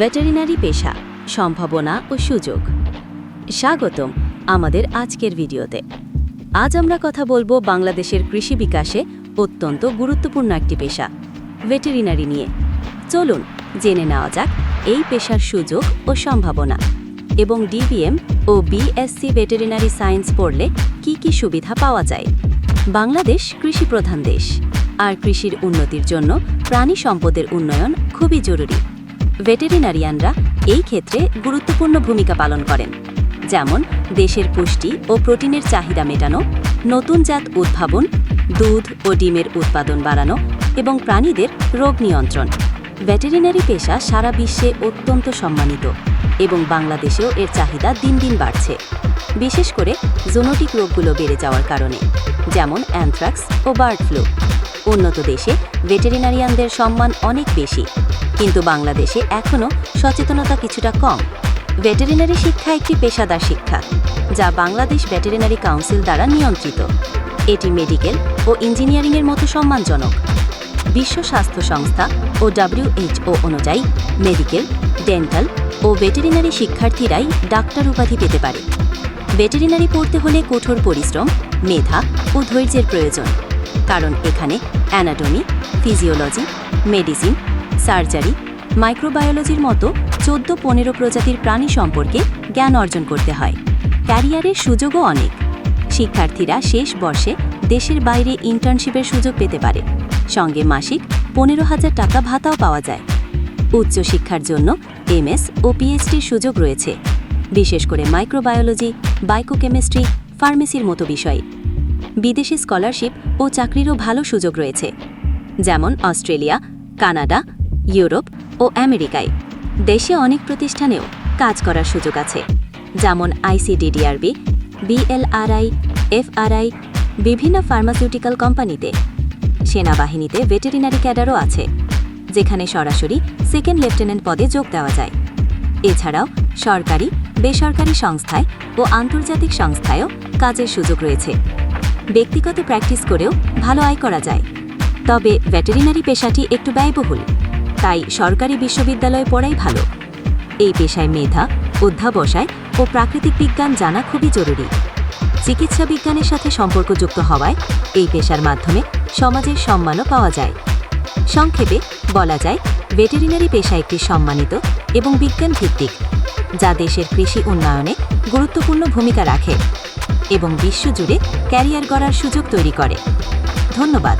Veterinary পেশা, সম্ভাবনা ও সুযোগ। স্বাগতম আমাদের আজকের ভিডিওতে। আজ আমরা কথা বলব বাংলাদেশের কৃষি বিকাশে অত্যন্ত গুরুত্বপূর্ণ একটি পেশা, ভেটেরিনারি নিয়ে। চলুন জেনে নেওয়া যাক এই পেশার সুযোগ ও সম্ভাবনা এবং ডিবিএম ও বিএসসি ভেটেরিনারি সায়েন্স পড়লে কি কি সুবিধা পাওয়া যায়। বাংলাদেশ কৃষি প্রধান দেশ, আর কৃষির উন্নতির জন্য প্রাণী সম্পদের উন্নয়ন খুবই জরুরি। ভেটেরিনারিয়ানরা এই ক্ষেত্রে গুরুত্বপূর্ণ ভূমিকা পালন করেন, যেমন দেশের পুষ্টি ও প্রোটিনের চাহিদা মেটানো, নতুন জাত উদ্ভাবন, দুধ ও ডিমের উৎপাদন বাড়ানো এবং প্রাণীদের রোগ নিয়ন্ত্রণ। ভেটেরিনারি পেশা সারা বিশ্বে অত্যন্ত সম্মানিত এবং বাংলাদেশেও এর চাহিদা দিন দিন বাড়ছে, বিশেষ করে জোনোটিক রোগগুলো বেড়ে যাওয়ার কারণে, যেমন অ্যানথ্রাক্স ও বার্ড ফ্লু। উন্নত দেশে ভেটেরিনারিয়ানদের সম্মান অনেক বেশি। কিন্তু বাংলাদেশে এখনও সচেতনতা কিছুটা কম। ভেটেরিনারি শিক্ষা একটি পেশাদার শিক্ষা, যা বাংলাদেশ ভেটেরিনারি কাউন্সিল দ্বারা নিয়ন্ত্রিত। এটি মেডিকেল ও ইঞ্জিনিয়ারিংয়ের মতো সম্মানজনক। বিশ্ব স্বাস্থ্য সংস্থা ও ডাব্লিউএইচও অনুযায়ী মেডিকেল, ডেন্টাল ও ভেটেরিনারি শিক্ষার্থীরাই ডাক্তার উপাধি পেতে পারে। ভেটেরিনারি পড়তে হলে কঠোর পরিশ্রম, মেধা ও ধৈর্যের প্রয়োজন। কারণ এখানে অ্যানাটমি, ফিজিওলজি, মেডিসিন, সার্জারি, মাইক্রোবায়োলজির মতো চোদ্দ পনেরো প্রজাতির প্রাণী সম্পর্কে জ্ঞান অর্জন করতে হয়। ক্যারিয়ারের সুযোগও অনেক। শিক্ষার্থীরা শেষ বর্ষে দেশের বাইরে ইন্টার্নশিপের সুযোগ পেতে পারে। সঙ্গে মাসিক পনেরো হাজার টাকা ভাতাও পাওয়া যায়। উচ্চশিক্ষার জন্য এমএস ও পিএইচডির সুযোগ রয়েছে। বিশেষ করে মাইক্রোবায়োলজি বায়োকেমিস্ট্রি ফার্মেসির মতো বিষয়ে। বিদেশি স্কলারশিপ ও চাকরিরও ভালো সুযোগ রয়েছে। যেমন অস্ট্রেলিয়া, কানাডা, ইউরোপ ও আমেরিকায়। দেশে অনেক প্রতিষ্ঠানেও কাজ করার সুযোগ আছে। যেমন আইসিডিডিআরবি বিএলআরআই, এফআরআই, বিভিন্ন ফার্মাসিউটিক্যাল কোম্পানিতে। সেনাবাহিনীতে ভেটেরিনারি ক্যাডারও আছে, যেখানে সরাসরি সেকেন্ড লেফটেন্যান্ট পদে যোগ দেওয়া যায়। এছাড়াও সরকারি, বেসরকারি সংস্থায় ও আন্তর্জাতিক সংস্থায়ও কাজের সুযোগ রয়েছে। ব্যক্তিগত প্র্যাকটিস করেও ভালো আয় করা যায়। তবে ভেটেরিনারি পেশাটি একটু ব্যয়বহুল, তাই সরকারি বিশ্ববিদ্যালয়ে পড়াই ভালো। এই পেশায় মেধা, অধ্যাবসায় ও প্রাকৃতিক বিজ্ঞান জানা খুবই জরুরি। চিকিৎসা বিজ্ঞানের সাথে সম্পর্কযুক্ত হওয়ায় এই পেশার মাধ্যমে সমাজের সম্মানও পাওয়া যায়। সংক্ষেপে বলা যায়, ভেটেরিনারি পেশা একটি সম্মানিত এবং বিজ্ঞান ভিত্তিক যা দেশের কৃষি উন্নয়নে গুরুত্বপূর্ণ ভূমিকা রাখে। এবং বিশ্বজুড়ে ক্যারিয়ার গড়ার সুযোগ তৈরি করে। ধন্যবাদ।